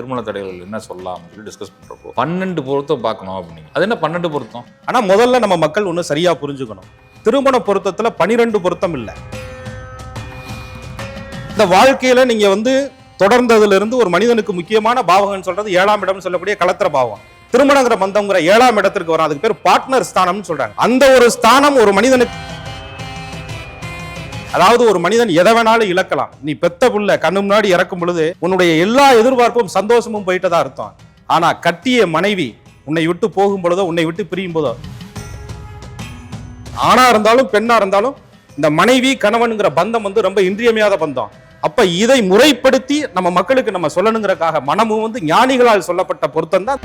திருமண தடைகள் என்ன சொல்லலாம் சொல்லி டிஸ்கஸ் பண்ணுறப்போ பன்னெண்டு பொருத்தம் பார்க்கணும் அப்படிங்க அது என்ன பன்னெண்டு பொருத்தம்? ஆனால் முதல்ல நம்ம மக்கள் ஒன்று சரியாக புரிஞ்சுக்கணும். திருமண பொருத்தத்தில் பனிரெண்டு பொருத்தம் இல்லை. இந்த வாழ்க்கையில் நீங்கள் வந்து தொடர்ந்ததுலேருந்து ஒரு மனிதனுக்கு முக்கியமான பாவகம்னு சொல்கிறது ஏழாம் இடம்னு சொல்லக்கூடிய கலத்திர பாவம். திருமணங்கிற பந்தம்ங்கிற ஏழாம் இடத்திற்கு வரும். அதுக்கு பேர் பார்ட்னர் ஸ்தானம்னு சொல்கிறாங்க அந்த ஒரு ஸ்தானம் ஒரு மனிதனுக்கு அதாவது ஒரு மனிதன் எதை வேணாலும் இழக்கலாம். நீ பெத்த புள்ள கண்ணு முன்னாடி இறக்கும் பொழுது உன்னுடைய எல்லா எதிர்பார்ப்பும் சந்தோஷமும் போயிட்டதா அர்த்தம். ஆனா கட்டிய மனைவி உன்னை விட்டு போகும் பொழுதோ உன்னை விட்டு பிரியும் போதோ ஆணா இருந்தாலும் பெண்ணா இருந்தாலும் இந்த மனைவி கணவனுங்கிற பந்தம் வந்து ரொம்ப இன்றியமையாத பந்தம். அப்ப இதை முறைப்படுத்தி நம்ம மக்களுக்கு நம்ம சொல்லணுங்கிறக்காக மனமும் வந்து ஞானிகளால் சொல்லப்பட்ட பொருத்தம் தான்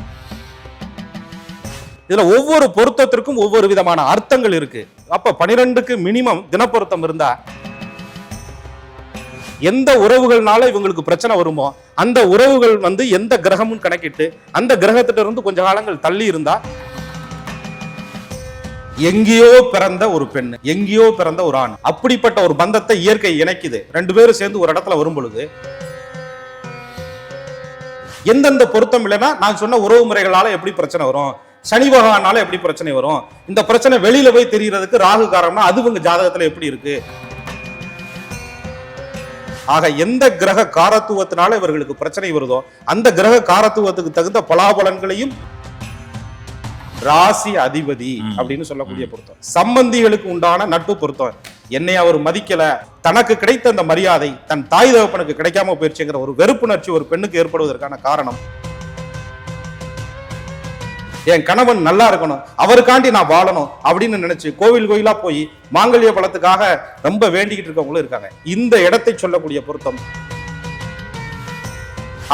இதுல ஒவ்வொரு பொருத்தத்திற்கும் ஒவ்வொரு விதமான அர்த்தங்கள் இருக்கு. அப்ப பனிரெண்டுக்கு மினிமம் தினப்பொருத்தம் இருந்தா எந்த உறவுகள்னால இவங்களுக்கு பிரச்சனை வருமோ அந்த உறவுகள் வந்து எந்த கிரகமும் கணக்கிட்டு அந்த கிரகத்திட்ட இருந்து கொஞ்ச காலங்கள் தள்ளி இருந்தா எங்கேயோ பிறந்த ஒரு பெண் எங்கேயோ பிறந்த ஒரு ஆண் அப்படிப்பட்ட ஒரு பந்தத்தை இயற்கை இணைக்குது. ரெண்டு பேரும் சேர்ந்து ஒரு இடத்துல வரும் பொழுது எந்தெந்த பொருத்தம் இல்லைன்னா நான் சொன்ன உறவு முறைகளால எப்படி பிரச்சனை வரும் சனி பகவானால எப்படி பிரச்சனை வரும்? இந்த பிரச்சனை வெளியில போய் தெரியறதுக்கு ராகு காரணம்னா அது உங்க ஜாதகத்துல எப்படி இருக்கு? ஆக எந்த கிரக காரத்துவத்தினால இவர்களுக்கு பிரச்சனை வருதோ அந்த கிரக காரத்துவத்துக்கு தகுந்த பலாபலன்களையும் ராசி அதிபதி. அப்படின்னு சொல்லக்கூடிய பொருத்தம். சம்பந்திகளுக்கு உண்டான நட்பு பொருத்தம். என்னை அவர் மதிக்கல. தனக்கு கிடைத்த அந்த மரியாதை தன் தாய் தகப்பனுக்கு கிடைக்காம போயிருச்சுங்கிற ஒரு வெறுப்புணர்ச்சி ஒரு பெண்ணுக்கு ஏற்படுவதற்கான காரணம். என் கணவன் நல்லா இருக்கணும் அவருக்காண்டி நான் வாழணும் அப்படின்னு நினைச்சு கோவில் கோயிலா போய் மாங்கல்ய பலத்துக்காக ரொம்ப வேண்டிக்கிட்டு இருக்கவங்களும் இருக்காங்க. இந்த இடத்தை சொல்லக்கூடிய பொருத்தம்.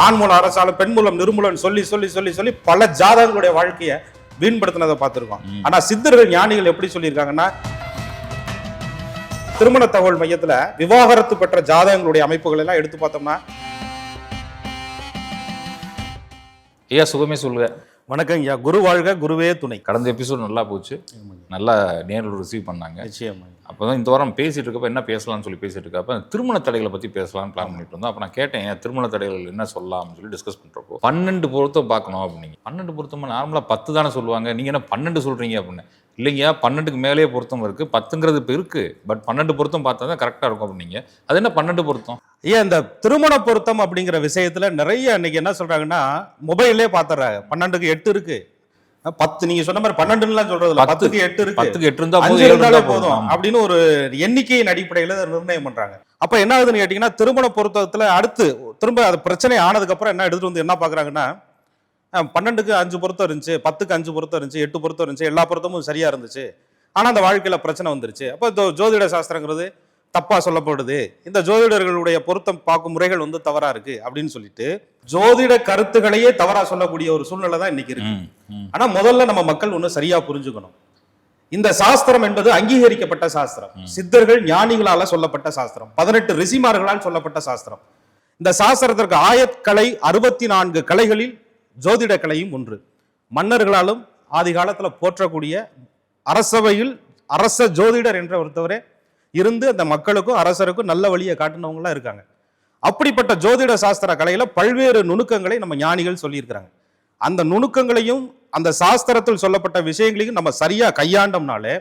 ஆண் மூலம் அரசாலும் பெண் மூலம் நிர்மூலம் சொல்லி சொல்லி சொல்லி சொல்லி பல ஜாதகங்களுடைய வாழ்க்கையை வீண்படுத்தினதை பார்த்திருக்கோம். ஆனா சித்தர்கள் ஞானிகள் எப்படி சொல்லியிருக்காங்கன்னா திருமண தகவல் மையத்துல விவாகரத்து பெற்ற ஜாதகங்களுடைய அமைப்புகள் எல்லாம் எடுத்து பார்த்தோம்னா ஐயா சுகமே சொல்லுங்க. வணக்கம் ஐயா. குரு வாழ்க குருவே துணை. கடந்த எபிசோட் நல்லா போச்சு. நல்லா நேரில் ரிசீவ் பண்ணாங்க. நிச்சயமா அப்போ தான் இந்த வாரம் பேசிட்டு இருக்கப்ப என்ன பேசலாம்னு சொல்லி பேசிட்டு இருக்கப்ப திருமண தடைகளை பற்றி பேசலாம்னு பிளான் பண்ணிட்டு இருந்தோம். அப்போ நான் கேட்டேன் ஏன் திருமண தடைகள் என்ன சொல்லலாம்னு சொல்லி டிஸ்கஸ் பண்ணுறப்போ பன்னெண்டு பொருத்தம் பார்க்கணும் அப்படிங்க பன்னெண்டு பொருத்தமா? நார்மலாக பத்து தானே சொல்லுவாங்க. நீங்கள் என்ன பன்னெண்டு சொல்கிறீங்க அப்படின்னு. இல்லைங்க பன்னெண்டுக்கு மேலேயே பொருத்தம் இருக்குது பத்துங்கிறது இப்போ இருக்குது பட் பன்னெண்டு பொருத்தம் பார்த்தா தான் கரெக்டாக இருக்கும் அப்படின்னீங்க. அது என்ன பன்னெண்டு பொருத்தம்? ஏன் இந்த திருமண பொருத்தம் அப்படிங்கிற விஷயத்துல நிறைய இன்னைக்கு என்ன சொல்றாங்கன்னா மொபைல்லே பாத்துறாங்க. பன்னெண்டுக்கு எட்டு இருக்கு. பத்து நீங்க சொன்ன மாதிரி பன்னெண்டுலாம் சொல்றது. பத்துக்கு எட்டு இருக்கு. பத்துக்கு எட்டு இருந்தால் அஞ்சு இருந்தாலே போதும் அப்படின்னு ஒரு எண்ணிக்கையின் அடிப்படையில நிர்ணயம் பண்றாங்க. அப்ப என்ன ஆகுதுன்னு கேட்டீங்கன்னா திருமண பொருத்தத்துல அடுத்து திரும்ப அது பிரச்சனை ஆனதுக்கு அப்புறம் என்ன எடுத்துட்டு வந்து என்ன பாக்குறாங்கன்னா பன்னெண்டுக்கு அஞ்சு பொருத்தம் இருந்துச்சு பத்துக்கு அஞ்சு பொருத்தம் இருந்துச்சு எட்டு பொருத்தம் இருந்துச்சு எல்லா பொருத்தமும் சரியா இருந்துச்சு. ஆனா அந்த வாழ்க்கையில பிரச்சனை வந்துருச்சு. அப்ப ஜோதிட சாஸ்திரங்கிறது தப்பா சொல்லப்படுது. இந்த ஜோதிடர்களுடைய பொருத்தம் பார்க்கும் முறைகள் வந்து தவறா இருக்கு அப்படின்னு சொல்லிட்டு ஜோதிட கருத்துக்களையே தவறா சொல்லக்கூடிய ஒரு சூழ்நிலை தான் இன்னைக்கு இருக்கு. ம், ம். ஆனா முதல்ல நம்ம மக்கள் ஒண்ணு சரியா புரிஞ்சுக்கணும். இந்த சாஸ்திரம் என்பது அங்கீகரிக்கப்பட்ட சாஸ்திரம். சித்தர்கள் ஞானிகளால சொல்லப்பட்ட சாஸ்திரம். பதினெட்டு ரிஷிமார்களால் சொல்லப்பட்ட சாஸ்திரம். இந்த சாஸ்திரத்திற்கு ஆயக்கலை அறுபத்தி நான்கு கலைகளில் ஜோதிட கலையும் ஒன்று. மன்னர்களாலும் ஆதி காலத்தில் போற்றக்கூடிய அரசவையில் அரச ஜோதிடர் என்ற ஒருத்தவரே இருந்து அந்த மக்களுக்கும் அரசருக்கும் நல்ல வழியை காட்டினவங்களாம் இருக்காங்க. அப்படிப்பட்ட ஜோதிட சாஸ்திர கலையில் பல்வேறு நுணுக்கங்களை நம்ம ஞானிகள் சொல்லியிருக்கிறாங்க. அந்த நுணுக்கங்களையும் அந்த சாஸ்திரத்தில் சொல்லப்பட்ட விஷயங்களையும் நம்ம சரியாக கையாண்டோம்னாலே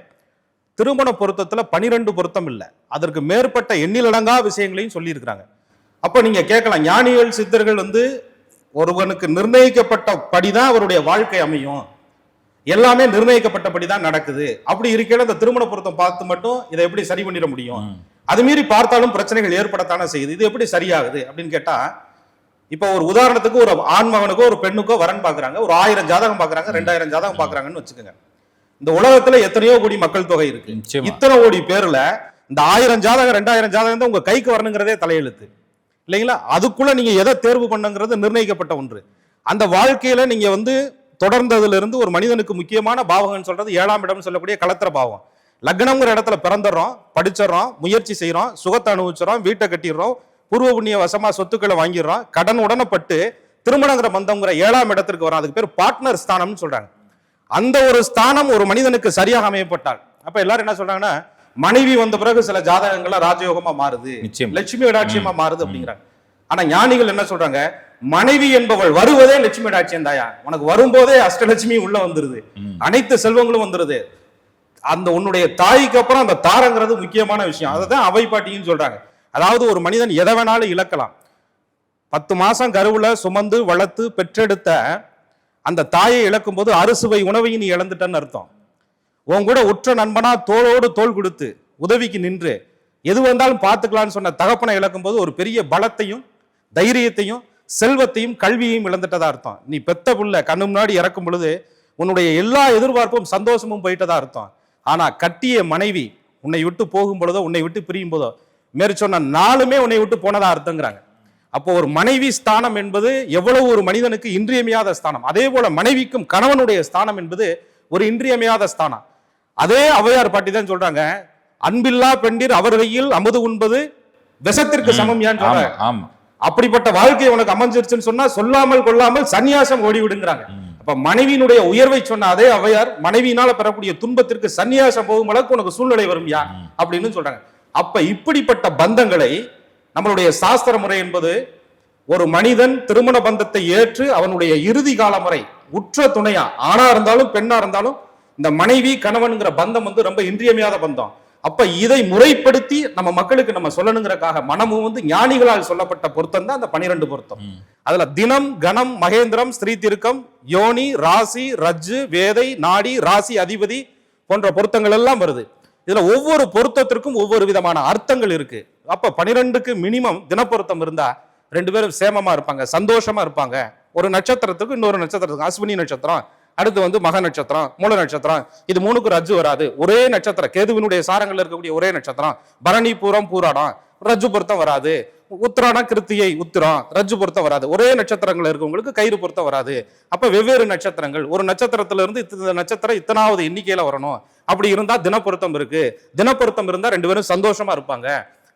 திருமண பொருத்தத்தில் பனிரெண்டு பொருத்தம் இல்லை. அதற்கு மேற்பட்ட எண்ணிலடங்கா விஷயங்களையும் சொல்லியிருக்கிறாங்க. அப்போ நீங்கள் கேட்கலாம் ஞானிகள் சித்தர்கள் வந்து ஒருவனுக்கு நிர்ணயிக்கப்பட்ட படிதான் அவருடைய வாழ்க்கை அமையும். எல்லாமே நிர்ணயிக்கப்பட்டபடி தான் நடக்குது. அப்படி இருக்கையில இந்த திருமண பொருத்தம் பார்த்து மட்டும் இதை எப்படி சரி பண்ணிட முடியும். அது மீறி பார்த்தாலும் பிரச்சனைகள் ஏற்படத்தானே செய்யுது. இது எப்படி சரியாகுது அப்படின்னு கேட்டா இப்போ ஒரு உதாரணத்துக்கு ஒரு ஆண் மகனுக்கோ ஒரு பெண்ணுக்கோ வரன் பாக்குறாங்க. ஒரு ஆயிரம் ஜாதகம் பாக்குறாங்க. ரெண்டாயிரம் ஜாதகம் பாக்குறாங்கன்னு வச்சுக்கோங்க. இந்த உலகத்துல எத்தனையோ கோடி மக்கள் தொகை இருக்கு. இத்தனை கோடி பேர்ல இந்த ஆயிரம் ஜாதகம் ரெண்டாயிரம் ஜாதகம் தான் உங்க கைக்கு வரணுங்கிறதே தலையெழுத்து. இல்லைங்களா? அதுக்குள்ள நீங்க எதை தேர்வு பண்ணுங்கிறது நிர்ணயிக்கப்பட்ட ஒன்று. அந்த வாழ்க்கையில நீங்க வந்து தொடர்ந்ததுல இருந்து ஒரு மனிதனுக்கு முக்கியமான பாவகம்னு சொல்றது ஏழாம் இடம்னு சொல்லக்கூடிய கலத்திர பாவம். லக்னம்ங்கிற இடத்துல பிறந்துடுறோம் படிச்சிடறோம் முயற்சி செய்கிறோம் சுகத்தை அனுபவிச்சிடறோம் வீட்டை கட்டிடுறோம் பூர்வ புண்ணிய வசமாக சொத்துக்களை வாங்கிடுறோம் கடன் உடனப்பட்டு திருமணங்கிற பந்தம்ங்கிற ஏழாம் இடத்திற்கு வரும். அதுக்கு பேர் பார்ட்னர் ஸ்தானம்னு சொல்கிறாங்க அந்த ஒரு ஸ்தானம் ஒரு மனிதனுக்கு சரியாக அமையப்பட்டால். அப்போ எல்லாரும் என்ன சொல்கிறாங்கன்னா மனைவி வந்த பிறகு சில ஜாதகங்கள்லாம் ராஜயோகமா மாறுது. நிச்சயம். லட்சுமி விடாட்சியமா மாறுது அப்படிங்கிறாங்க. ஆனா ஞானிகள் என்ன சொல்றாங்க? மனைவி என்பவள் வருவதே லட்சுமி டாட்சியம் தாயா? உனக்கு வரும்போதே அஷ்டலட்சுமி உள்ள வந்துருது. அனைத்து செல்வங்களும் வந்துருது. அந்த உன்னுடைய தாய்க்கு அப்புறம் அந்த தாரங்கிறது முக்கியமான விஷயம். அதை தான் அவை பாட்டின்னு சொல்றாங்க. அதாவது ஒரு மனிதன் எதை வேணாலும் இழக்கலாம். பத்து மாசம் கருவுல சுமந்து வளர்த்து பெற்றெடுத்த அந்த தாயை இழக்கும் போது அறுசுவை உணவை நீ இழந்துட்டன்னு அர்த்தம். உன் கூட உற்ற நண்பனா தோளோடு தோள் கொடுத்து உதவிக்கு நின்று எது வந்தாலும் பார்த்துக்கலான்னு சொன்ன தகப்பனை இழக்கும் போது ஒரு பெரிய பலத்தையும் தைரியத்தையும் செல்வத்தையும் கல்வியையும் இழந்துட்டதா அர்த்தம். நீ பெத்த புள்ள கண்ணு முன்னாடி இறக்கும் பொழுது உன்னுடைய எல்லா எதிர்பார்ப்பும் சந்தோஷமும் போயிட்டதா அர்த்தம். ஆனா கட்டிய மனைவி உன்னை விட்டு போகும் பொழுதோ உன்னை விட்டு பிரியும் போதோ மேறி சொன்ன நாளுமே உன்னை விட்டு போனதா அர்த்தங்கிறாங்க. அப்போ ஒரு மனைவி ஸ்தானம் என்பது எவ்வளவு ஒரு மனிதனுக்கு இன்றியமையாத ஸ்தானம். அதே போல மனைவிக்கும் கணவனுடைய ஸ்தானம் என்பது ஒரு இன்றியமையாத ஸ்தானம். அதே ஔவையார் பாட்டி தான் சொல்றாங்க அன்பில்லா பெண்டிர் அவர் கையில் அமுது உண்பது விஷத்திற்கு சமம் ஏன்னு ஆமா அப்படிப்பட்ட வாழ்க்கை உனக்கு அமைஞ்சிருச்சுன்னு சொன்னா சொல்லாமல் கொள்ளாமல் சந்நியாசம் ஓடி விடுங்கிறாங்க அப்ப மனைவியினுடைய உயர்வை சொன்ன அதே ஔவையார் மனைவியினால பெறக்கூடிய துன்பத்திற்கு சந்நியாசம் போகும் அளவுக்கு உனக்கு சூழ்நிலை வரும் யா? அப்படின்னு சொல்றாங்க. அப்ப இப்படிப்பட்ட பந்தங்களை நம்மளுடைய சாஸ்திர முறை என்பது ஒரு மனிதன் திருமண பந்தத்தை ஏற்று அவனுடைய இறுதி காலம் வரை உற்ற துணையா ஆணா இருந்தாலும் பெண்ணா இருந்தாலும் இந்த மனைவி கணவன்கிற பந்தம் வந்து ரொம்ப இன்றியமையாத பந்தம். அப்ப இதை முறைப்படுத்தி நம்ம மக்களுக்கு நம்ம சொல்லணுங்கிறக்காக மனமும் வந்து ஞானிகளால் சொல்லப்பட்ட பொருத்தம் தான் அந்த பனிரெண்டு பொருத்தம். அதுல தினம் கணம் மகேந்திரம் ஸ்ரீ திருக்கம் யோனி ராசி ரஜ்ஜு வேதை நாடி ராசி அதிபதி போன்ற பொருத்தங்கள் எல்லாம் வருது. இதுல ஒவ்வொரு பொருத்தத்திற்கும் ஒவ்வொரு விதமான அர்த்தங்கள் இருக்கு. அப்ப பனிரெண்டுக்கு மினிமம் தினப்பொருத்தம் இருந்தா ரெண்டு பேரும் சேமமா இருப்பாங்க சந்தோஷமா இருப்பாங்க. ஒரு நட்சத்திரத்துக்கு இன்னொரு நட்சத்திரத்துக்கு அஸ்வினி நட்சத்திரம். அடுத்து வந்து மக நட்சத்திரம் மூல நட்சத்திரம். இது மூணுக்கு ரஜ்ஜு வராது. ஒரே நட்சத்திரம் கேதுவினுடைய சாரங்களில் இருக்கக்கூடிய ஒரே நட்சத்திரம். பரணி பூரம் பூராடம். ரஜ்ஜு பொருத்தம் வராது. உத்திராடம் கிருத்தியை உத்திரம். ரஜ்ஜு பொருத்தம் வராது. ஒரே நட்சத்திரங்கள் இருக்கவங்களுக்கு கயிறு பொருத்தம் வராது. அப்ப வெவ்வேறு நட்சத்திரங்கள். ஒரு நட்சத்திரத்துல இருந்து இந்த நட்சத்திரம் இத்தனாவது எண்ணிக்கையில வரணும். அப்படி இருந்தா தினப்பொருத்தம் இருக்கு. தினப்பொருத்தம் இருந்தா ரெண்டு பேரும் சந்தோஷமா இருப்பாங்க.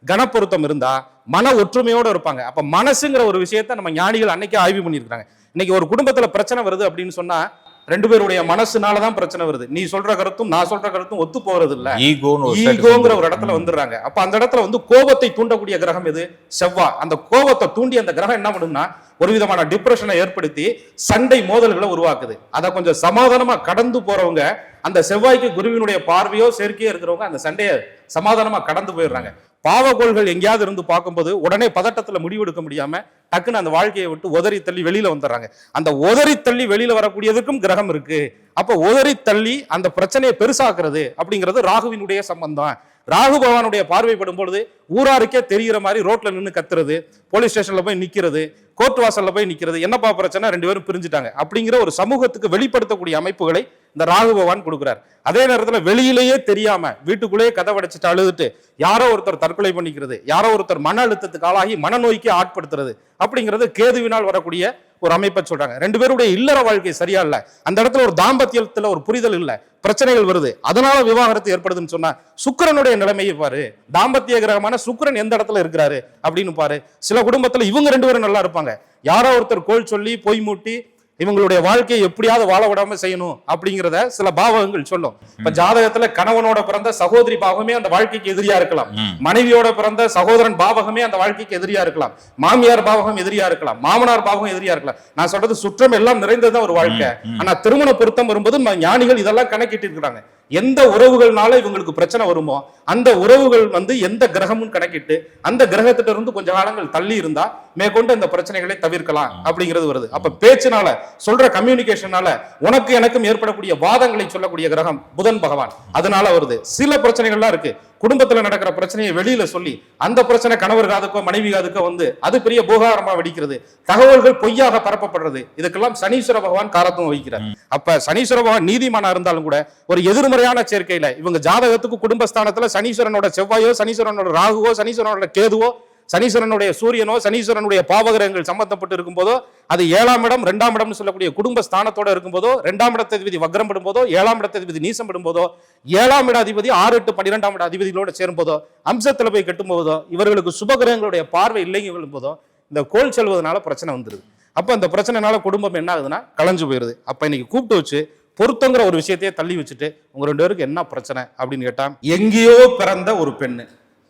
கனப்பொருத்தம் இருந்தா மன ஒற்றுமையோடு இருப்பாங்க. அப்ப மனசுங்கிற ஒரு விஷயத்த நம்ம ஞானிகள் அன்னைக்கே ஆய்வு பண்ணியிருக்காங்க இன்னைக்கு ஒரு குடும்பத்துல பிரச்சனை வருது அப்படின்னு சொன்னா ரெண்டு பேருடைய மனசுனால தான் பிரச்சனை வருது. நீ சொல்ற கருத்தும் நான் சொல்ற கருத்தும் ஒத்து போறது இல்ல ஈகோங்கிற ஒரு இடத்துல வந்துடுறாங்க. அப்ப அந்த இடத்துல வந்து கோபத்தை தூண்டக்கூடிய கிரகம் எது? செவ்வாய் அந்த கோபத்தை தூண்டி அந்த கிரகம் என்ன பண்ணும்னா ஒரு விதமான டிப்ரெஷனை ஏற்படுத்தி சண்டை மோதல்களை உருவாக்குது. அதை கொஞ்சம் சமாதானமா கடந்து போறவங்க அந்த செவ்வாய்க்கு குருவினுடைய பார்வையோ சேர்க்கையோ இருக்கிறவங்க அந்த சண்டையை சமாதானமா கடந்து போயிடுறாங்க. பாவகோள்கள் எங்கேயாவது இருந்து பார்க்கும்போது உடனே பதட்டத்தில் முடிவெடுக்க முடியாம டக்குன்னு அந்த வாழ்க்கையை விட்டு உதறி தள்ளி வெளியில வந்துடுறாங்க. அந்த உதறி தள்ளி வெளியில வரக்கூடியதுக்கும் கிரகம் இருக்கு. அப்போ உதறி தள்ளி அந்த பிரச்சனையை பெருசாக்குறது அப்படிங்கிறது ராகுவினுடைய சம்பந்தம். ராகு பகவானுடைய பார்வைப்படும் பொழுது ஊராருக்கே தெரிகிற மாதிரி ரோட்ல நின்று கத்துறது போலீஸ் ஸ்டேஷன்ல போய் நிக்கிறது கோர்ட் வாசல்ல போய் நிக்கிறது என்னப்பா பிரச்சனை? ரெண்டு பேரும் பிரிஞ்சுட்டாங்க. அப்படிங்கிற ஒரு சமூகத்துக்கு வெளிப்படுத்தக்கூடிய அமைப்புகளை இந்த ராகு பகவான் கொடுக்குறார். அதே நேரத்தில் வெளியிலேயே தெரியாம வீட்டுக்குள்ளேயே கதை அடைச்சிட்டு அழுதுட்டு யாரோ ஒருத்தர் தற்கொலை பண்ணிக்கிறது யாரோ ஒருத்தர் மன அழுத்தத்துக்கு ஆளாகி மனநோய்க்கு ஆட்படுத்துறது அப்படிங்கிறது கேதுவினால் வரக்கூடிய ஒரு அமைப்பை சொல்றாங்க. ரெண்டு பேருடைய இல்லற வாழ்க்கை சரியா இல்ல. அந்த இடத்துல ஒரு தாம்பத்தியத்துல ஒரு புரிதல் இல்ல. பிரச்சனைகள் வருது. அதனால விவாகரத்து ஏற்படுதுன்னு சொன்னா சுக்கிரனுடைய நிலைமையை பாரு. தாம்பத்திய கிரகமான சுக்கிரன் எந்த இடத்துல இருக்கிறாரு அப்படின்னு பாரு. சில குடும்பத்துல இவங்க ரெண்டு பேரும் நல்லா இருப்பாங்க. யாரோ ஒருத்தர் கோல் சொல்லி பொய் மூட்டி இவங்களுடைய வாழ்க்கையை எப்படியாவது வாழ விடாம செய்யணும் அப்படிங்கிறத சில பாவகங்கள் சொல்லும். இப்ப ஜாதகத்துல கணவனோட பிறந்த சகோதரி பாவமே அந்த வாழ்க்கைக்கு எதிரியா இருக்கலாம். மனைவியோட பிறந்த சகோதரன் பாவகமே அந்த வாழ்க்கைக்கு எதிரியா இருக்கலாம். மாமியார் பாவகம் எதிரியா இருக்கலாம். மாமனார் பாவகம் எதிரியா இருக்கலாம். நான் சொல்றது சுற்றம் எல்லாம் நிறைந்ததுதான் ஒரு வாழ்க்கை. ஆனா திருமண பொருத்தம் வரும்போது ஞானிகள் இதெல்லாம் கணக்கிட்டு இருக்கிறாங்க. எந்த உறவுகள்னால இவங்களுக்கு பிரச்சனை வருமோ அந்த உறவுகள் வந்து எந்த கிரகமும் கணக்கிட்டு அந்த கிரகத்திட்ட இருந்து கொஞ்ச காலங்கள் தள்ளி இருந்தா மேற்கொண்டு அந்த பிரச்சனைகளை தவிர்க்கலாம் அப்படிங்கிறது வருது. அப்ப பேச்சுனால சொல்ற கம்யூனிகேஷனால உனக்கு எனக்கும் ஏற்படக்கூடிய வாதங்களை சொல்லக்கூடிய கிரகம் புதன் பகவான். அதனால வருது. சில பிரச்சனைகள்லாம் இருக்கு. குடும்பத்துல நடக்கிற பிரச்சனையை வெளியில சொல்லி அந்த பிரச்சனை கணவர் காதுக்கோ மனைவி காதுக்கோ வந்து அது பெரிய பூகாரமா வெடிக்கிறது. தகவல்கள் பொய்யாக பரப்பப்படுறது. இதுக்கெல்லாம் சனீஸ்வர பகவான் காரத்துவம் வகிக்கிறார். அப்ப சனீஸ்வர பகவான் நீதிமானா இருந்தாலும் கூட ஒரு எதிர்மறையான சேர்க்கையில இவங்க ஜாதகத்துக்கு குடும்பஸ்தானத்துல சனீஸ்வரனோட செவ்வாயோ சனீஸ்வரனோட ராகுவோ சனீஸ்வரனோட கேதுவோ சனீஸ்வரனுடைய சூரியனோ சனீஸ்வரனுடைய பாவகிரகங்கள் சம்பந்தப்பட்டு இருக்கும்போதோ அது ஏழாம் இடம் ரெண்டாம் இடம்னு சொல்லக்கூடிய குடும்ப ஸ்தானத்தோட இருக்கும்போதோ ரெண்டாம் இடத்ததிபதி வக்ரம் படும்போதோ ஏழாம் இடத்ததிபதி நீசம் படும்போதோ ஏழாம் இட அதிபதி ஆறு எட்டு பன்னிரெண்டாம் இட அதிபதிகளோட சேரும்போதோ அம்சத்தில் போய் கட்டும் போதோ இவர்களுக்கு சுபகிரகங்களுடைய பார்வை இல்லைங்க போதோ இந்த கோல் செல்வதனால பிரச்சனை வந்துடுது அப்போ அந்த பிரச்சனைனால குடும்பம் என்ன ஆகுதுன்னா கலைஞ்சு போயிடுது அப்போ இன்னைக்கு கூப்பிட்டு வச்சு பொருத்தங்கிற ஒரு விஷயத்தையே தள்ளி வச்சுட்டு உங்கள் ரெண்டு பேருக்கு என்ன பிரச்சனை அப்படின்னு கேட்டால் எங்கேயோ பிறந்த ஒரு பெண்ணு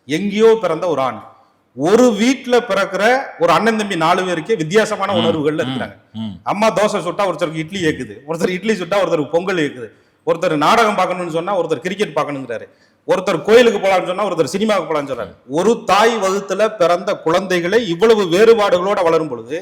எங்கேயோ பிறந்த ஒரு ஆண். ஒரு வீட்டுல பிறக்கிற ஒரு அண்ணன் தம்பி நாலு பேருக்கே வித்தியாசமான உணர்வுகள்ல இருக்கிறாங்க. அம்மா தோசை சுட்டா ஒருத்தருக்கு இட்லி ஏக்குது ஒருத்தர் இட்லி சுட்டா ஒருத்தருக்கு பொங்கல் ஏக்குது ஒருத்தர் நாடகம் பார்க்கணும்னு சொன்னா ஒருத்தர் கிரிக்கெட் பார்க்கணுங்கிறாரு ஒருத்தர் கோயிலுக்கு போலாம்னு சொன்னா ஒருத்தர் சினிமாவுக்கு போலாம்னு சொல்றாரு. ஒரு தாய் வகுத்துல பிறந்த குழந்தைகளை இவ்வளவு வேறுபாடுகளோட வளரும் பொழுது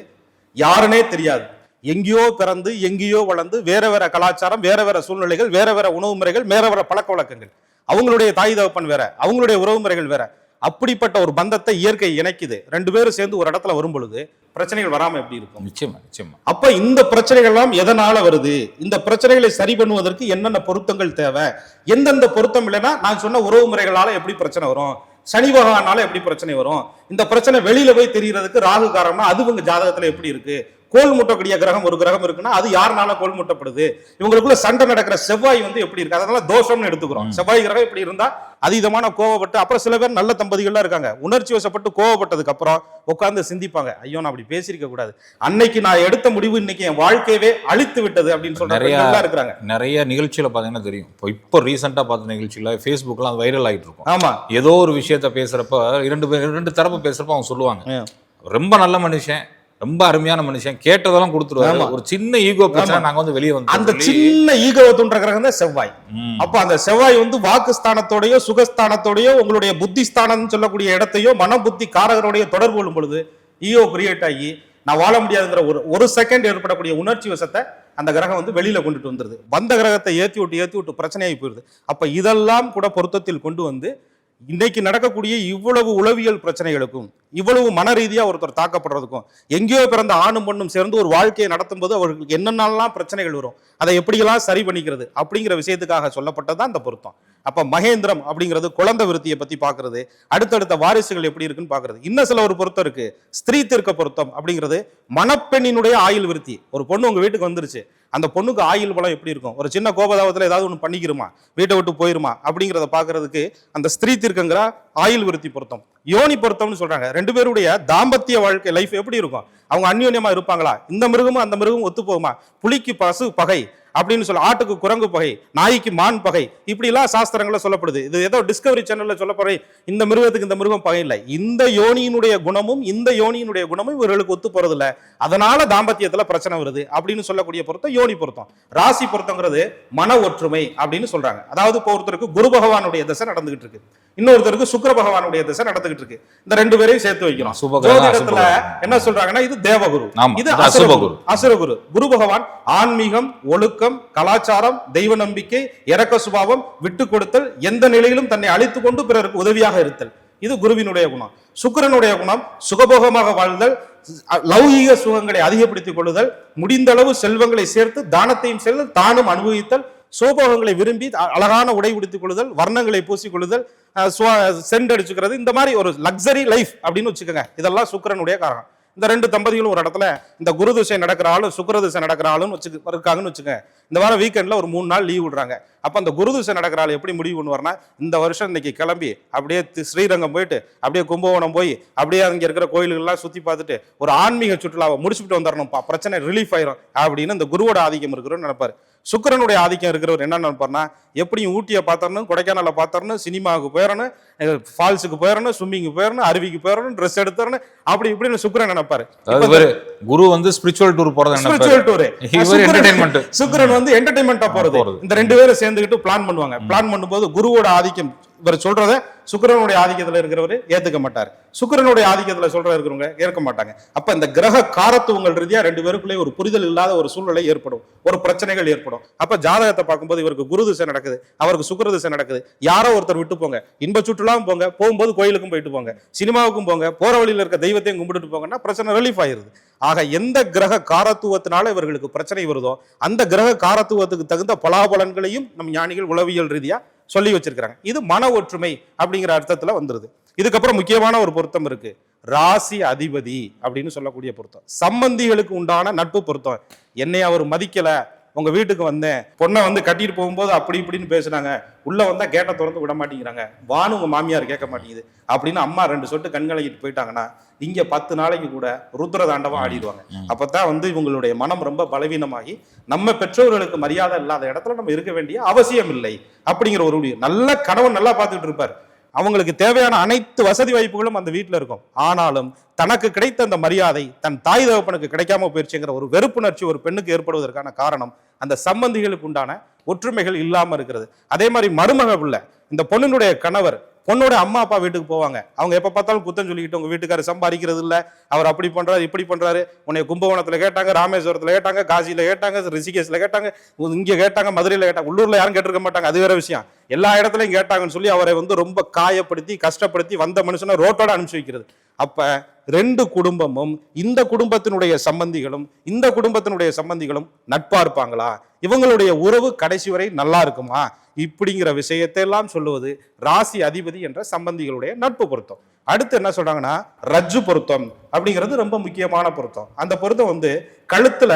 யாருனே தெரியாது. எங்கேயோ பிறந்து எங்கேயோ வளர்ந்து வேற வேற கலாச்சாரம் வேற வேற சூழ்நிலைகள் வேற வேற உணவு முறைகள் வேற வேற பழக்க வழக்கங்கள். அவங்களுடைய தாய் தகப்பன் வேற அவங்களுடைய உறவு முறைகள் வேற. அப்படிப்பட்ட ஒரு பந்தத்தை இயற்கை இணைக்குது. ரெண்டு பேரும் சேர்ந்து ஒரு இடத்துல வரும் பொழுது பிரச்சனைகள் வராம எப்படி இருக்கும்? நிச்சயமா நிச்சயமா. அப்ப இந்த பிரச்சனைகள் எல்லாம் எதனால வருது? இந்த பிரச்சனைகளை சரி பண்ணுவதற்கு என்னென்ன பொருத்தங்கள் தேவை? எந்தெந்த பொருத்தம் இல்லைன்னா நான் சொன்ன உறவு முறைகளால எப்படி பிரச்சனை வரும்? சனி பகவானால எப்படி பிரச்சனை வரும்? இந்த பிரச்சனை வெளியில போய் தெரியறதுக்கு ராகு காரணம்னா அது உங்க ஜாதகத்துல எப்படி இருக்கு? கோல் முட்டக்கூடிய கிரகம் ஒரு கிரகம் இருக்குன்னா அது யாருனால கோல் முட்டப்படுது? இவங்களுக்குள்ள சண்டை நடக்கிற செவ்வாய் வந்து எப்படி இருக்கு? அதனால தோஷம்னு எடுத்துக்கிறோம். செவ்வாய் கிரகம் இப்படி இருந்தா அதீதமான கோவப்பட்டு அப்புறம் சில பேர் நல்ல தம்பதிகள்லாம் இருக்காங்க. உணர்ச்சி வசப்பட்டு கோவப்பட்டதுக்கு அப்புறம் உட்கார்ந்து சிந்திப்பாங்க. ஐயோ நான் அப்படி பேசியிருக்க கூடாது. அன்னைக்கு நான் எடுத்த முடிவு இன்னைக்கு என் வாழ்க்கையவே அழித்து விட்டது அப்படின்னு சொல்ற நிறைய- இருக்கிறாங்க. நிறைய நிகழ்ச்சியில பாத்தீங்கன்னா தெரியும். இப்போ இப்போ ரீசெண்டா பார்த்த நிகழ்ச்சியில ஃபேஸ்புக்லாம் வைரல் ஆயிட்டு இருக்கும். ஆமா. ஏதோ ஒரு விஷயத்த பேசுறப்ப இரண்டு பேர் ரெண்டு தரப்பு பேசுறப்ப அவங்க சொல்லுவாங்க. ரொம்ப நல்ல மனுஷன் ரொம்ப அருமையான மனுஷன். கேட்டதெல்லாம் கொடுத்துருவாரு. ஒரு சின்ன ஈகோ பிரச்சனை. நாங்க வந்து வெளியே வந்து அந்த சின்ன ஈகோவை தூண்டுற கிரகம் தான் செவ்வாய். அப்ப அந்த செவ்வாய் வந்து வாக்குஸ்தானத்தோடயோ சுகஸ்தானத்தோடயோ உங்களுடைய புத்தி ஸ்தானம் சொல்லக்கூடிய இடத்தையோ மன புத்தி காரகரோடைய தொடர்பு கொள்ளும் பொழுது ஈகோ கிரியேட் ஆகி நான் வாழ முடியாதுங்கிற ஒரு ஒரு செகண்ட் ஏற்படக்கூடிய உணர்ச்சி வசத்தை அந்த கிரகம் வந்து வெளியில கொண்டுட்டு வந்துருது. வந்த கிரகத்தை ஏத்தி விட்டு ஏத்தி விட்டு பிரச்சனையாகி போயிருது. அப்ப இதெல்லாம் கூட பொருத்தத்தில் கொண்டு வந்து இன்றைக்கு நடக்கக்கூடிய இவ்வளவு உளவியல் பிரச்சனைகளுக்கும் இவ்வளவு மன ரீதியாக ஒருத்தர் தாக்கப்படுறதுக்கும் எங்கேயோ பிறந்த ஆணும் பொண்ணும் சேர்ந்து ஒரு வாழ்க்கையை நடத்தும் போது அவர்களுக்கு என்னென்னலாம் பிரச்சனைகள் வரும் அதை எப்படியெல்லாம் சரி பண்ணிக்கிறது அப்படிங்கிற விஷயத்துக்காக சொல்லப்பட்டதுதான் அந்த பொருத்தம். அப்போ மகேந்திரம் அப்படிங்கிறது குழந்தை விருத்தியை பத்தி பாக்குறது அடுத்தடுத்த வாரிசுகள் எப்படி இருக்குன்னு பார்க்கறது. இன்னும் சில ஒரு பொருத்தம் இருக்கு ஸ்திரீ தீர்க்க பொருத்தம் அப்படிங்கிறது மணப்பெண்ணினுடைய ஆயுள் விருத்தி. ஒரு பொண்ணு உங்க வீட்டுக்கு வந்துருச்சு அந்த பொண்ணுக்கு ஆயுள் பலம் எப்படி இருக்கும்? ஒரு சின்ன கோபதாபத்தில் ஏதாவது ஒன்று பண்ணிக்கிறோமா வீட்டை விட்டு போயிருமா? அப்படிங்கிறத பார்க்கறதுக்கு அந்த ஸ்திரீ தீர்க்கங்கிற ஆயுள் விருத்தி பொருத்தம். யோனி பொருத்தம்னு சொல்கிறாங்க ரெண்டு பேருடைய தாம்பத்திய வாழ்க்கை லைஃப் எப்படி இருக்கும்? அவங்க அந்யோன்யமாக இருப்பாங்களா? இந்த மிருகமும் அந்த மிருகமும் ஒத்து போகுமா புலிக்கு பசு பகை. அப்படின்னு சொல்ல ஆட்டுக்கு குரங்கு பகை நாய்க்கு மான் பகை இப்படி எல்லாம் சாஸ்திரங்கள்ல சொல்லப்படுது. இது ஏதோ டிஸ்கவரி சேனல்ல சொல்லப்படுற இந்த மிருகத்துக்கு இந்த மிருகம் பகை இல்லை. இந்த யோனியினுடைய குணமும் இந்த யோனியினுடைய குணமும் இவர்களுக்கு ஒத்து போறது இல்ல அதனால தாம்பத்தியத்துல பிரச்சனை வருது அப்படின்னு சொல்லக்கூடிய பொருத்தம் யோனி பொருத்தம். ராசி பொருத்தங்கிறது மன ஒற்றுமை அப்படின்னு சொல்றாங்க. அதாவது இப்போ ஒருத்தருக்கு குரு பகவானுடைய திசை நடந்துகிட்டு இருக்கு. இன்னொருத்தருக்கு சுக்கிர பகவானுடைய திசை நடந்துகிட்டு இருக்கு. இந்த ரெண்டு பேரையும் சேர்த்து வைக்கிறோம் ஜோதிடத்துல. என்ன சொல்றாங்கன்னா இது தேவகுரு. இது அசுரகுரு. அசுரகுரு. குரு பகவான் ஆன்மீகம் ஒழுக்கம் கலாச்சாரம் தெய்வ நம்பிக்கை இரக்க சுபாவம் விட்டு கொடுத்தல் எந்த நிலையிலும் தன்னை அழித்து கொண்டு பிறருக்கு உதவியாக இருத்தல். இது குருவினுடைய குணம். சுக்கிரனுடைய குணம் சுகபோகமாக வாழ்தல் லௌகீக சுகங்களை அதிகப்படுத்திக் கொள்ளுதல் முடிந்த அளவு செல்வங்களை சேர்த்து தானத்தையும் செல்தல் தானும் அனுபவித்தல் சோபோகங்களை விரும்பி அழகான உடை உடுத்திக் கொள்ளுதல் வர்ணங்களை பூசிக் கொள்ளுதல் சென்ட் அடிச்சுக்கிறது இந்த மாதிரி ஒரு லக்ஸரி லைஃப் அப்படின்னு வச்சுக்கோங்க. இதெல்லாம் சுக்கிரனுடைய காரணம். இந்த ரெண்டு தம்பதிகளும் ஒரு இடத்துல இந்த குரு திசை நடக்கிற ஆளும் சுக்கர திசை நடக்கிற ஆளும் வச்சு இருக்காங்கன்னு வச்சுக்கோங்க. இந்த வாரம் வீக்கெண்டில் ஒரு மூணு நாள் லீவ் விடுறாங்க. அப்போ அந்த குரு திசை நடக்கிற ஆள் எப்படி முடிவு பண்ணுவார்னா இந்த வருஷம் இன்னைக்கு கிளம்பி அப்படியே ஸ்ரீரங்கம் போயிட்டு அப்படியே கும்பகோணம் போய் அப்படியே அங்கே இருக்கிற கோயில்கள்லாம் சுற்றி பார்த்துட்டு ஒரு ஆன்மீக சுற்றுலாவை முடிச்சுட்டு வந்துடணும்ப்பா பிரச்சனை ரிலீஃப் ஆயிரும் அப்படின்னு இந்த குருவோட ஆதிக்கம் இருக்கிறோன்னு நினைப்பாரு. சுக்கிரனுடைய ஆதிக்கம் இருக்கிறவர் என்ன நினைப்பார்னா எப்படியும் ஊட்டியை பார்த்தரணும் கொடைக்கானலை பார்த்தரணும் சினிமாவுக்கு போயிடணும் ஃபால்ஸுக்கு போயிடணும் ஸ்விம்மிங்கு போயிடணும் அருவிக்கு போயிடணும் ட்ரெஸ் எடுத்துறணும் அப்படி இப்படின்னு சுக்கிரன் நினைப்பாரு. குரு வந்து ஸ்பிரிச்சுவல் டூர் போறது ஸ்பிரிச்சுவல் டூர் entertainment. சுக்கிரன் வந்து என்டர்டைன்மெண்டா போறது. போறது. இந்த ரெண்டு பேரும் சேர்ந்துக்கிட்டு பிளான் பண்ணுவாங்க. பிளான் பண்ணும்போது குருவோட ஆதிக்கம் இவர் சொல்றத சுக்கரனுடைய ஆதிக்கத்துல இருக்கிறவர் ஏத்துக்க மாட்டார். சுக்கிரனுடைய ஆதிக்கத்துல சொல்ற இருக்கிறவங்க ஏற்க மாட்டாங்க. அப்ப இந்த கிரக காரத்துவங்கள் ரீதியா ரெண்டு பேருக்குள்ளே ஒரு புரிதல் இல்லாத ஒரு சூழ்நிலை ஏற்படும். ஒரு பிரச்சனைகள் ஏற்படும். அப்ப ஜாதகத்தை பார்க்கும்போது இவருக்கு குரு திசை நடக்குது. அவருக்கு சுக்கர திசை நடக்குது. யாரோ ஒருத்தர் விட்டு போங்க. இன்ப சுற்றுலாவும் போங்க. போகும்போது கோயிலுக்கும் போயிட்டு போங்க. சினிமாவுக்கும் போங்க. போற வழியில் இருக்க தெய்வத்தையும் கும்பிட்டுட்டு போங்கன்னா பிரச்சனை ரிலீஃப் ஆயிருது. ஆக எந்த கிரக காரத்துவத்தினால இவர்களுக்கு பிரச்சனை வருதோ அந்த கிரக காரத்துவத்துக்கு தகுந்த பலாபலன்களையும் நம் ஞானிகள் உளவியல் ரீதியாக சொல்லி வச்சிருக்கிறாங்க. இது மன ஒற்றுமை அப்படிங்கிற அர்த்தத்தில் வந்துருது. இதுக்கப்புறம் முக்கியமான ஒரு பொருத்தம் இருக்கு. ராசி அதிபதி அப்படின்னு சொல்லக்கூடிய பொருத்தம். சம்பந்திகளுக்கு உண்டான நட்பு பொருத்தம். என்னை அவர் மதிக்கல உங்க வீட்டுக்கு வந்தேன் பொண்ணை வந்து கட்டிட்டு போகும்போது அப்படி இப்படின்னு பேசுனாங்க உள்ள வந்தா கேட்டை திறந்து விட மாட்டேங்கிறாங்க. வானு உங்க மாமியார் கேட்க மாட்டேங்குது. அப்படின்னு அம்மா ரெண்டு சொட்டு கண்கலங்கிட்டு போயிட்டாங்கன்னா இங்க பத்து நாளைக்கு கூட ருத்ர தாண்டவம் ஆடிடுவாங்க. அப்பதான் வந்து இவங்களுடைய மனம் ரொம்ப பலவீனமாகி நம்ம பெற்றோர்களுக்கு மரியாதை இல்லாத இடத்துல நம்ம இருக்க வேண்டிய அவசியம் இல்லை அப்படிங்கிற ஒரு முடிவு நல்ல கணவன் நல்லா பார்த்துட்டு இருப்பார். அவங்களுக்கு தேவையான அனைத்து வசதி வாய்ப்புகளும் அந்த வீட்டில் இருக்கும். ஆனாலும் தனக்கு கிடைத்த அந்த மரியாதை தன் தாய் தகப்பனுக்கு கிடைக்காம போயிருச்சுங்கிற ஒரு வெறுப்புணர்ச்சி ஒரு பெண்ணுக்கு ஏற்படுவதற்கான காரணம் அந்த சம்பந்திகளுக்கு உண்டான ஒற்றுமைகள் இல்லாம இருக்கிறது. அதே மாதிரி மருமக பிள்ளை இந்த பொண்ணினுடைய கணவர் பொண்ணோட அம்மா அப்பா வீட்டுக்கு போவாங்க. அவங்க எப்போ பார்த்தாலும் குத்தம் சொல்லிக்கிட்டு உங்கள் வீட்டுக்காரர் சம்பாதிக்கிறது இல்லை. அவர் அப்படி பண்ணுறாரு இப்படி பண்ணுறாரு உன்னை கும்பகோணத்தில் கேட்டாங்க ராமேஸ்வரத்தில் கேட்டாங்க காசியில் கேட்டாங்க ரிஷிகேஷில் கேட்டாங்க இங்கே கேட்டாங்க மதுரையில் கேட்டாங்க. உள்ளூரில் யாரும் கேட்டிருக்க மாட்டாங்க. அது வேற விஷயம். எல்லா இடத்துலையும் கேட்டாங்கன்னு சொல்லி அவரை வந்து ரொம்ப காயப்படுத்தி கஷ்டப்படுத்தி வந்த மனுஷனை ரோட்டோட அனுப்பிச்சு வைக்கிறது. அப்போ ரெண்டு குடும்பமும் இந்த குடும்பத்தினுடைய சம்பந்திகளும் இந்த குடும்பத்தினுடைய சம்பந்திகளும் நட்பா இருப்பாங்களா இவங்களுடைய உறவு கடைசி வரை நல்லா இருக்குமா? இப்படிங்கிற விஷயத்தை எல்லாம் சொல்லுவது ராசி அதிபதி என்ற சம்பந்திகளுடைய நட்பு பொருத்தம். அடுத்து என்ன சொல்றாங்கன்னா ரஜ்ஜு பொருத்தம். அப்படிங்கிறது ரொம்ப முக்கியமான பொருத்தம். அந்த பொருத்தம் வந்து கழுத்துல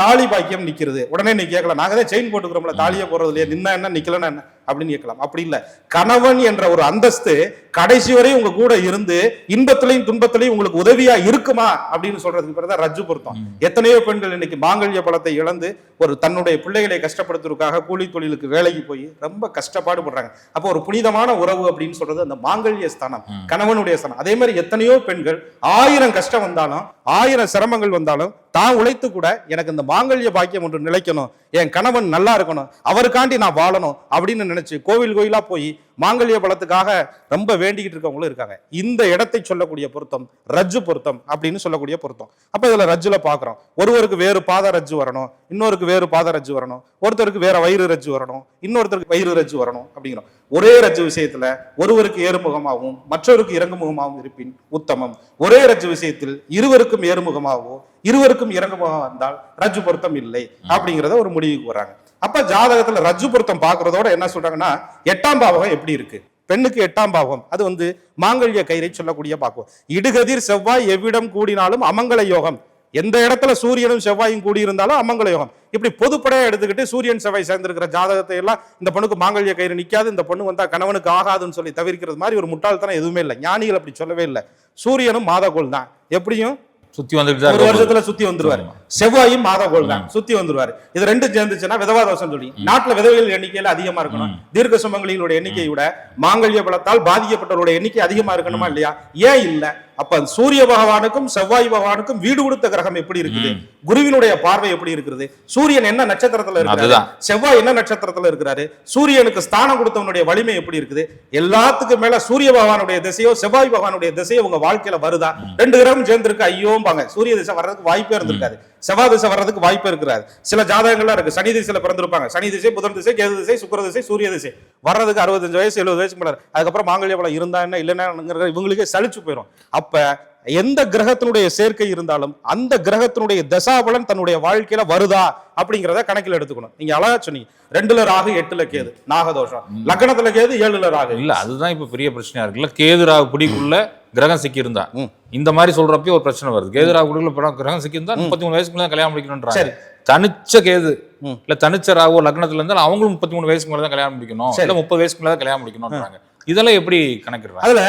தாலி பாக்கியம் நிக்கிறது. உடனே நீ கேட்கலாம் நாங்க தான் செயின் போட்டுக்கிறோம்ல தாலியே போறது இல்லையா நின்னா என்ன நிக்கலன்னா என்ன? அப்படின்னு கேட்கலாம். அப்படி இல்ல. கணவன் என்ற ஒரு அந்தஸ்து கடைசி வரை உங்க கூட இருந்து இன்பத்திலையும் துன்பத்திலையும் உங்களுக்கு உதவியா இருக்குமா அப்படின்னு சொல்றதுக்கு பிறகு தான் ரஜ்ஜு பொருத்தம். எத்தனையோ பெண்கள் இன்னைக்கு மாங்கல்ய பலத்தை இழந்து ஒரு தன்னுடைய பிள்ளைகளை கஷ்டப்படுத்துறதுக்காக கூலி தொழிலுக்கு வேலைக்கு போய் ரொம்ப கஷ்டப்பாடு படுறாங்க. அப்போ ஒரு புனிதமான உறவு அப்படின்னு சொல்றது அந்த மாங்கல்ய ஸ்தானம் கணவனுடைய ஸ்தானம். அதே மாதிரி எத்தனையோ பெண்கள் ஆயிரம் கஷ்டம் வந்தாலும் ஆயிரம் சிரமங்கள் வந்தாலும் தான் உழைத்து கூட எனக்கு இந்த மாங்கல்ய பாக்கியம் ஒன்று நிலைக்கணும். என் கணவன் நல்லா இருக்கணும். அவருக்காண்டி நான் வாழணும் அப்படின்னு நினைச்சு கோவில் கோயிலா போய் மாங்கல்ய பலத்துக்காக ரொம்ப வேண்டிக்கிட்டு இருக்கவங்களும் இருக்காங்க. இந்த இடத்தை சொல்லக்கூடிய பொருத்தம் ரஜ்ஜு பொருத்தம் அப்படின்னு சொல்லக்கூடிய பொருத்தம். அப்ப இதுல ரஜ்ஜுல பாக்குறோம். ஒருவருக்கு வேறு பாத ரஜ்ஜு வரணும் இன்னொருக்கு வேறு பாத ரஜ்ஜு வரணும் ஒருத்தருக்கு வேற வயிறு ரஜ்ஜு வரணும் இன்னொருத்தருக்கு வயிறு ரஜ்ஜு வரணும் அப்படிங்கிறோம். ஒரே ரஜ்ஜு விஷயத்துல ஒருவருக்கு ஏறுமுகமாகவும் மற்றவருக்கு இறங்குமுகமாகவும் இருப்பின் உத்தமம். ஒரே ரஜ்ஜு விஷயத்தில் இருவருக்கும் ஏறுமுகமாகவோ இருவருக்கும் இறங்குமுகம் வந்தால் ரஜ்ஜு பொருத்தம் இல்லை அப்படிங்கிறத ஒரு முடிவுக்கு வராங்க அப்ப ஜாதகத்துல ரஜ்ஜு பொருத்தம் பாக்குறதோட என்ன சொல்றாங்கன்னா எட்டாம் பாவகம் எப்படி இருக்கு? பெண்ணுக்கு எட்டாம் பாவம் அது வந்து மாங்கல்ய கயிறை சொல்லக்கூடிய பாக்குவோம் இடுகதிர் செவ்வாய் எவ்விடம் கூடினாலும் அமங்கல யோகம். எந்த இடத்துல சூரியனும் செவ்வாயும் கூடி இருந்தாலும் அமங்கல யோகம். இப்படி பொதுப்படையா எடுத்துக்கிட்டு சூரியன் செவ்வாய் சேர்ந்திருக்கிற ஜாதகத்தை எல்லாம் இந்த பொண்ணுக்கு மாங்கல்ய கயிறு நிக்காது இந்த பொண்ணு வந்தா கணவனுக்கு ஆகாதுன்னு சொல்லி தவிர்க்கிறது மாதிரி ஒரு முட்டாள்தனம் எதுவுமே இல்லை. ஞானிகள் அப்படி சொல்லவே இல்லை. சூரியனும் மாதகோள் தான். எப்படியும் சுத்தி வந்துட்டு ஒரு. வருஷத்துல சுத்தி வந்துருவாரு. செவ்வாயும் மாதகோள் தான். சுத்தி வந்துருவாரு. இது ரெண்டும் சேர்ந்துச்சுன்னா விதவா தோஷம் சொல்லி நாட்டுல விதவைகள் எண்ணிக்கையில அதிகமா இருக்கணும். தீர்க்க சுமங்கலிகளோட எண்ணிக்கையை விட மாங்கல்ய பலத்தால் பாதிக்கப்பட்டவரோட எண்ணிக்கை அதிகமா இருக்கணுமா இல்லையா? ஏன் இல்ல? அப்ப சூரிய பகவானுக்கும் செவ்வாய் பகவானுக்கும் வீடு கொடுத்த கிரகம் எப்படி இருக்குது? குருவினுடைய பார்வை எப்படி இருக்குது? சூரியன் என்ன நட்சத்திரத்துல இருக்கிறாரு. செவ்வாய் என்ன நட்சத்திரத்துல இருக்கிறாரு? சூரியனுக்கு ஸ்தானம் கொடுத்தவனுடைய வலிமை எப்படி இருக்குது? எல்லாத்துக்கும் மேல சூரிய பகவானுடைய திசையோ செவ்வாய் பகவானுடைய திசையோ உங்க வாழ்க்கையில வருதா? ரெண்டு கிரகம் சேர்ந்திருக்கு ஐயோம்பாங்க. சூரிய திசை வர்றதுக்கு வாய்ப்பே இருந்திருக்காது. செவ்வாய் திசை வர்றதுக்கு வாய்ப்பு இருக்கிறாரு. சில ஜாதகங்கள்லாம் இருக்கு. சனி திசையில பிறந்திருப்பாங்க. சனி திசை புதன் திசை கேது திசை சுக்கர திசை சூரிய திசை. வர்றதுக்கு அறுபத்தஞ்சு வயசு எழுபது வயசு மேல. அதுக்கப்புறம் மாங்கல்ய பலம் இருந்தா என்ன இல்லைன்னா இவங்களுக்கே சலிச்சு போயிடும் அப்ப எந்த கிரகத்தினுடைய சேர்க்கை இருந்தாலும் அந்த கிரகத்தினுடைய தசாபலன் தன்னுடைய வாழ்க்கையில வருதா அப்படிங்கிறத கணக்கில் எடுத்துக்கணும். நீங்க அழகா சொன்னீங்க. ரெண்டுல ராகு எட்டுல கேது. நாகதோஷம். லக்னத்துல கேது ஏழுல ராகு. இல்ல அதுதான் இப்ப பெரிய பிரச்சனையா இருக்குல்ல. கேதுராகு பிடிக்குள்ள கிரகம் சிக்கியிருந்தா. இந்த மாதிரி சொல்றப்பயே ஒரு பிரச்சனை வருது. கேதுராகு பிடிக்குள்ள பிற- கிரகம் சிக்கியிருந்தா முப்பத்தி மூணு வயசுக்குள்ள கல்யாணம் முடிக்கணும்ன்றாங்க. சரி. தனிச்ச கேது. இல்ல தனிச்ச ராகு லக்னத்துல இருந்தாலும் அவங்களும் முப்பத்தி மூணு வயசுக்கு மேல தான் கல்யாணம் முடிக்கணும். இல்ல முப்பது வயசுக்குள்ள தான் கல்யாணம் முடிக்கணும்ன்றாங்க. இதெல்லாம் எப்படி கணக்கிடுறாங்க? அதுல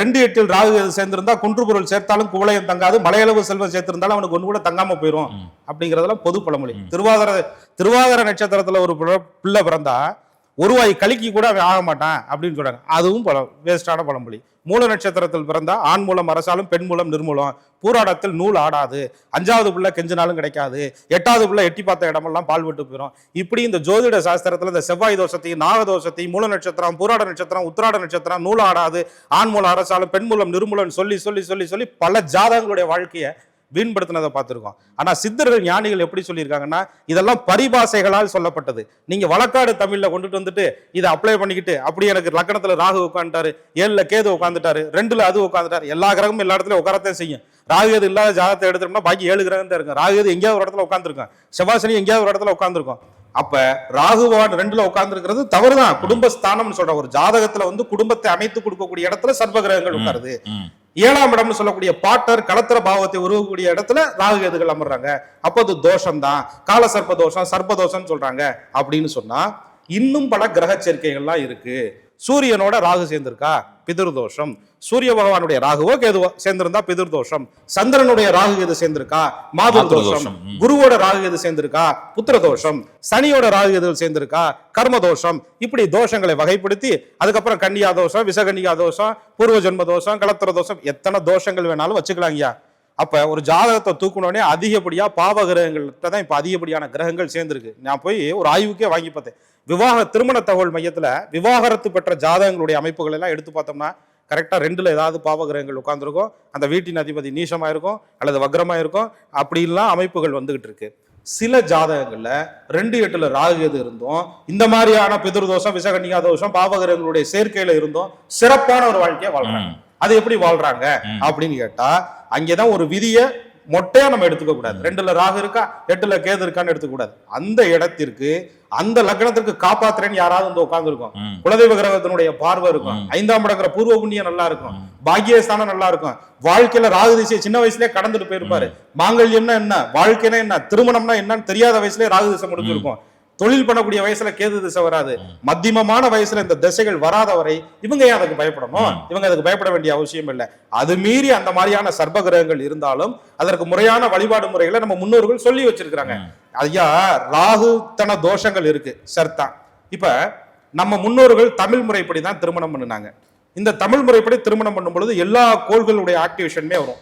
ரெண்டு எட்டில் ராகு சேர்ந்திருந்தா குன்று பொருள் சேர்த்தாலும் குவளையம் தங்காது மலையளவு செல்வம் சேர்த்திருந்தாலும் அவனுக்கு ஒண்ணு கூட தங்காம போயிரும். அப்படிங்கறதெல்லாம் பொது பழமொழி. திருவாதிர திருவாதிர நட்சத்திரத்துல ஒரு பிள்ளை பிறந்தா ஒருவாய் கலிக்கு கூட அவன் ஆக மாட்டான் அப்படின்னு சொல்றாங்க அதுவும் பழம் வேஸ்டான பழமொழி. மூல நட்சத்திரத்தில் பிறந்தா ஆண் மூலம் அரசாலும் பெண் மூலம் நிர்மூலம். பூராடத்தில் நூல் ஆடாது. அஞ்சாவது பிள்ளை கெஞ்சினாலும் கிடைக்காது. எட்டாவது பிள்ளை எட்டி பார்த்த இடமெல்லாம் பால் விட்டு போயிடும் இப்படி இந்த ஜோதிட சாஸ்திரத்தில் இந்த செவ்வாய் தோஷத்தையும் நாக தோஷத்தையும் மூல நட்சத்திரம் பூராட நட்சத்திரம் உத்திராட நட்சத்திரம் நூல் ஆடாது. ஆண் மூலம் அரசாலும் பெண் மூலம் நிர்மூலம் சொல்லி சொல்லி சொல்லி சொல்லி பல ஜாதகங்களுடைய வாழ்க்கையை வீண்படுத்தினதை பார்த்திருக்கோம். ஆனா சித்தர்கள் ஞானிகள் எப்படி சொல்லியிருக்காங்கன்னா இதெல்லாம் பரிபாசைகளால் சொல்லப்பட்டது. நீங்க வழக்காடு தமிழ்ல கொண்டுட்டு வந்துட்டு இதை அப்ளை பண்ணிக்கிட்டு அப்படி எனக்கு லக்கணத்துல ராகு உட்காந்துட்டாரு ஏழுல கேது உட்காந்துட்டாரு ரெண்டுல அது உட்காந்துட்டாரு எல்லா கிரகமும் எல்லா இடத்துலயும் உட்காரத்தான் செய்யும். ராகு கேது இல்லாத ஜாதகத்தை எடுத்தோம்னா பாக்கி ஏழு கிரகம் தான் இருக்கும். ராகு கேது எங்கேயாவது ஒரு இடத்துல உட்காந்துருக்கும் செவ்வாசனி எங்கேயாவது ஒரு இடத்துல உட்காந்துருக்கும் அப்ப ராகு பகவான் ரெண்டுல உட்கார்ந்துருக்கிறது தவறுதான். குடும்பஸ்தானம்னு சொல்ற ஒரு ஜாதகத்துல வந்து குடும்பத்தை அமைத்து கொடுக்கக்கூடிய இடத்துல சர்வ கிரகங்கள் உட்காருது. ஏழாம் இடம்னு சொல்லக்கூடிய பாட்டர் களத்திர பாவத்தை உருவக்கூடிய இடத்துல ராகு கேதுகள் அமர்றாங்க. அப்போ அது தோஷம் தான் கால சர்ப்ப தோஷம் சர்ப்ப தோஷம்னு சொல்றாங்க. அப்படின்னு சொன்னா இன்னும் பல கிரக சேர்க்கைகள்லாம் இருக்கு. சூரியனோட ராகு சேர்ந்திருக்கா? பிதிர் தோஷம் சூரிய பகவானுடைய ராகுவோ கேதுவோ சேர்ந்திருந்தா பிதிர் தோஷம் சந்திரனுடைய ராகு கேது சேர்ந்திருக்கா? மாதுர் தோஷம். குருவோட ராகு கேது சேர்ந்திருக்கா? புத்திர தோஷம் சனியோட ராகு கேது சேர்ந்திருக்கா? கர்ம தோஷம் இப்படி தோஷங்களை வகைப்படுத்தி அதுக்கப்புறம் கன்னியா தோஷம் விசகன்னியா தோஷம் பூர்வ ஜென்ம தோஷம் கலத்திர தோஷம் எத்தனை தோஷங்கள் வேணாலும் வச்சுக்கலாங்கய்யா. அப்போ ஒரு ஜாதகத்தை தூக்குனோடனே அதிகப்படியாக பாவ கிரகங்கள்கிட்ட தான் இப்போ அதிகப்படியான கிரகங்கள் சேர்ந்துருக்கு. நான் போய் ஒரு ஆய்வுக்கே வாங்கி பார்த்தேன். விவாக திருமண தகவல் மையத்தில் விவாகரத்து பெற்ற ஜாதகங்களுடைய அமைப்புகள் எல்லாம் எடுத்து பார்த்தோம்னா கரெக்டாக ரெண்டில் ஏதாவது பாவ கிரகங்கள் அந்த வீட்டின் அதிபதி நீசமாக இருக்கும் அல்லது வக்ரமாக இருக்கும். அப்படிலாம் அமைப்புகள் வந்துகிட்டு இருக்கு. சில ஜாதகங்களில் ரெண்டு எட்டில் ராகு எது இருந்தும் இந்த மாதிரியான பிதிர்தோஷம் விசகன்னிகா தோஷம் பாவகிரகங்களுடைய சேர்க்கையில் இருந்தும் சிறப்பான ஒரு வாழ்க்கையை வாழ்றாங்க. அது எப்படி வாழ்றாங்க. அப்படின்னு கேட்டா அங்கேதான் ஒரு விதியை மொட்டையா நம்ம எடுத்துக்க கூடாது. ரெண்டுல ராகு இருக்கா? எட்டுல கேது இருக்கான்னு எடுத்துக்க கூடாது. அந்த இடத்திற்கு அந்த லக்னத்திற்கு காப்பாத்துறேன்னு யாராவது வந்து உட்கார்ந்துருக்கும். ம். குலதெய்வ கிரகத்தினுடைய பார்வை இருக்கும். ஐந்தாம் இடங்கிற பூர்வ புண்ணியம் நல்லா இருக்கும். பாக்கியஸ்தானம் நல்லா இருக்கும். வாழ்க்கையில ராகு திசையை சின்ன வயசுலயே கடந்துட்டு போயிருப்பாரு. மாங்கல்யம்னா என்ன? வாழ்க்கைனா என்ன? திருமணம்னா என்னன்னு தெரியாத வயசுலயே ராகு திசை முடிஞ்சிருக்கும். தொழில் பண்ணக்கூடிய வயசுல கேது திசை வராது. மத்தியமமான வயசுல இந்த திசைகள் வராத வரை இவங்க ஏன் அதுக்கு பயப்படணும். இவங்க அதுக்கு பயப்பட வேண்டிய அவசியம் இல்லை. அது மீறி அந்த மாதிரியான சர்ப்ப கிரகங்கள் இருந்தாலும் அதற்கு முறையான வழிபாடு முறைகளை நம்ம முன்னோர்கள் சொல்லி வச்சிருக்கிறாங்க. ஐயா ராகு தன தோஷங்கள் இருக்கு. சர்தான் இப்ப நம்ம முன்னோர்கள் தமிழ் முறைப்படி தான் திருமணம் பண்ணினாங்க. இந்த தமிழ் முறைப்படி திருமணம் பண்ணும் பொழுது எல்லா கோள்களுடைய ஆக்டிவேஷனுமே வரும்.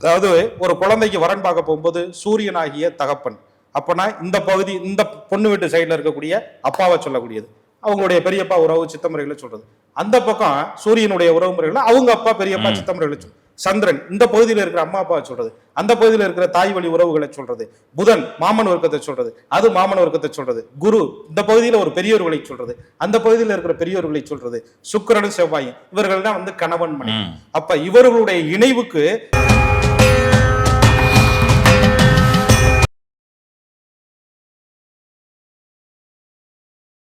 அதாவது ஒரு குழந்தைக்கு வரன் பார்க்க போகும்போது சூரியனாகிய தகப்பன். அப்பனா இந்த பகுதி இந்த பொண்ணு வீட்டு சைடுல இருக்கக்கூடிய அப்பாவை சொல்லக்கூடியது. அவங்களுடைய பெரியப்பா உறவு சித்தமுறைகளை சொல்றது. அந்த பக்கம் சூரியனுடைய உறவு முறைகளை அவங்க அப்பா பெரியப்பா. சித்தமுறைகளை சொல் சந்திரன் இந்த பகுதியில் இருக்கிற அம்மா அப்பா சொல்றது. அந்த பகுதியில் இருக்கிற தாய் வழி உறவுகளை சொல்றது. புதன் மாமன் வர்க்கத்தை சொல்றது. அது மாமன் வர்க்கத்தை சொல்றது. குரு இந்த பகுதியில் ஒரு பெரியவர்களை சொல்றது. அந்த பகுதியில் இருக்கிற பெரியவர்களை சொல்றது. சுக்கிரனும் செவ்வாயும் இவர்கள் தான் வந்து கணவன் மனைவி. ம். அப்ப இவர்களுடைய இணைவுக்கு